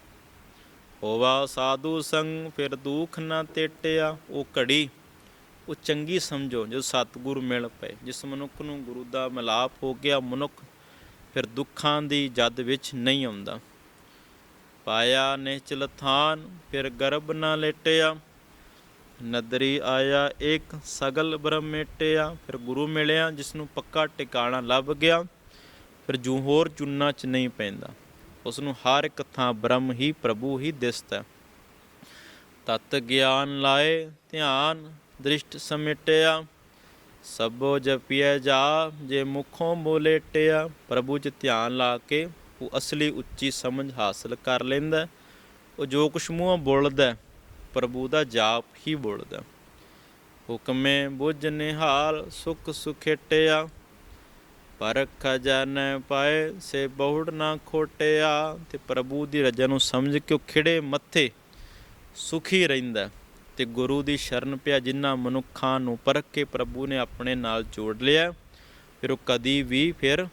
ਹੋਵਾ ਸਾਧੂ ਸੰਗ, ਫਿਰ ਦੁਖ ਨਾ ਤੇਟਿਆ। ਉਹ ਘੜੀ ਉਹ ਚੰਗੀ ਸਮਝੋ ਜੋ ਸਤਿਗੁਰ ਮਿਲ ਪਏ, ਜਿਸ ਮਨੁੱਖ ਨੂੰ ਗੁਰੂ ਦਾ ਮਿਲਾਪ ਹੋ ਗਿਆ, ਮਨੁੱਖ ਫਿਰ ਦੁੱਖਾਂ ਦੀ ਜਦ ਵਿੱਚ ਨਹੀਂ ਆਉਂਦਾ। ਪਾਇਆ ਨਿਚਲ ਥਾਨ, ਫਿਰ ਗਰਭ ਨਾ ਲੇਟਿਆ। ਨਦਰੀ ਆਇਆ ਇੱਕ ਸਗਲ ਬ੍ਰਹਮ ਮੇਟਿਆ। ਫਿਰ ਗੁਰੂ ਮਿਲਿਆ, ਜਿਸ ਨੂੰ ਪੱਕਾ ਟਿਕਾਣਾ ਲੱਭ ਗਿਆ। ਫਿਰ ਜੂ ਹੋਰ ਚੁੰਨਾ ਚ ਨਹੀਂ ਪੈਂਦਾ। ਉਸ ਨੂੰ ਹਰ ਇੱਕ ਥਾਂ ਬ੍ਰਹਮ ਹੀ ਪ੍ਰਭੂ ਹੀ ਦਿਸਦਾ ਹੈ। ਤਤ ਗਿਆਨ ਲਾਏ ਧਿਆਨ ਦ੍ਰਿਸ਼ਟ ਸਮਿਟਿਆ, ਸਭੋ ਜਪਿਆ ਜਾ, ਜੇ ਮੁਖੋਂ ਬੋਲੇਟਿਆ ਪ੍ਰਭੂ 'ਚ ਧਿਆਨ ਲਾ ਕੇ, ਉਹ ਅਸਲੀ ਉੱਚੀ ਸਮਝ ਹਾਸਲ ਕਰ ਲੈਂਦਾ। ਉਹ ਜੋ ਕੁਛ ਮੂੰਹੋਂ ਬੋਲਦਾ, ਪ੍ਰਭੂ ਦਾ ਜਾਪ ਹੀ ਬੋਲਦਾ। ਹੁਕਮੇ ਬੁਝ ਨਿਹਾਲ, ਸੁਖ ਸੁਖੇਟਿਆ। ਪਰ ਖਜ਼ਾਨੇ ਪਾਏ, ਸੇ ਬਹੁੜ ਨਾ ਖੋਟਿਆ। ਤੇ ਪ੍ਰਭੂ ਦੀ ਰਜਾ ਨੂੰ ਸਮਝ ਕੇ ਉਹ ਖਿੜੇ ਮੱਥੇ, ਸੁਖੀ ਰਹਿੰਦਾ। ਤੇ ਗੁਰੂ ਦੀ ਸ਼ਰਨ ਪਿਆ ਜਿਨ੍ਹਾਂ ਮਨੁੱਖਾਂ ਨੂੰ ਪਰਖ ਕੇ ਪ੍ਰਭੂ ਨੇ ਆਪਣੇ ਨਾਲ ਜੋੜ ਲਿਆ, ਫਿਰ ਉਹ ਕਦੀ ਵੀ ਫਿਰ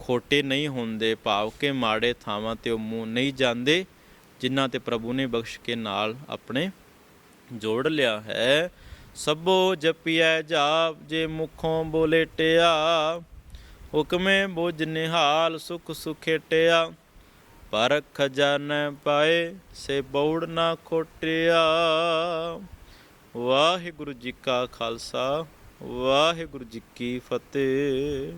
ਖੋਟੇ ਨਹੀਂ ਹੁੰਦੇ, ਭਾਵ ਕਿ ਮਾੜੇ ਥਾਵਾਂ ਤੇ ਉਹ ਮੂੰਹ ਨਹੀਂ ਜਾਂਦੇ, ਜਿਨ੍ਹਾਂ ਤੇ ਪ੍ਰਭੂ ਨੇ ਬਖਸ਼ ਕੇ ਨਾਲ ਆਪਣੇ ਜੋੜ ਲਿਆ ਹੈ। ਸਭੋ ਜਪਿਐ ਜਾਪ, ਜੇ ਮੁਖੋਂ ਬੋਲੇ ਟਿਆ, ਹੁਕਮੇ ਬੁਝ ਨਿਹਾਲ, ਸੁਖ ਸੁਖੇਟਿਆ ਪਰ ਖਜ਼ਾਨੇ ਪਾਏ, ਸੇ ਬੌੜ ਨਾ ਖੋਟਿਆ। ਵਾਹਿਗੁਰੂ ਜੀ ਕਾ ਖਾਲਸਾ, ਵਾਹਿਗੁਰੂ ਜੀ ਕੀ ਫਤਿਹ।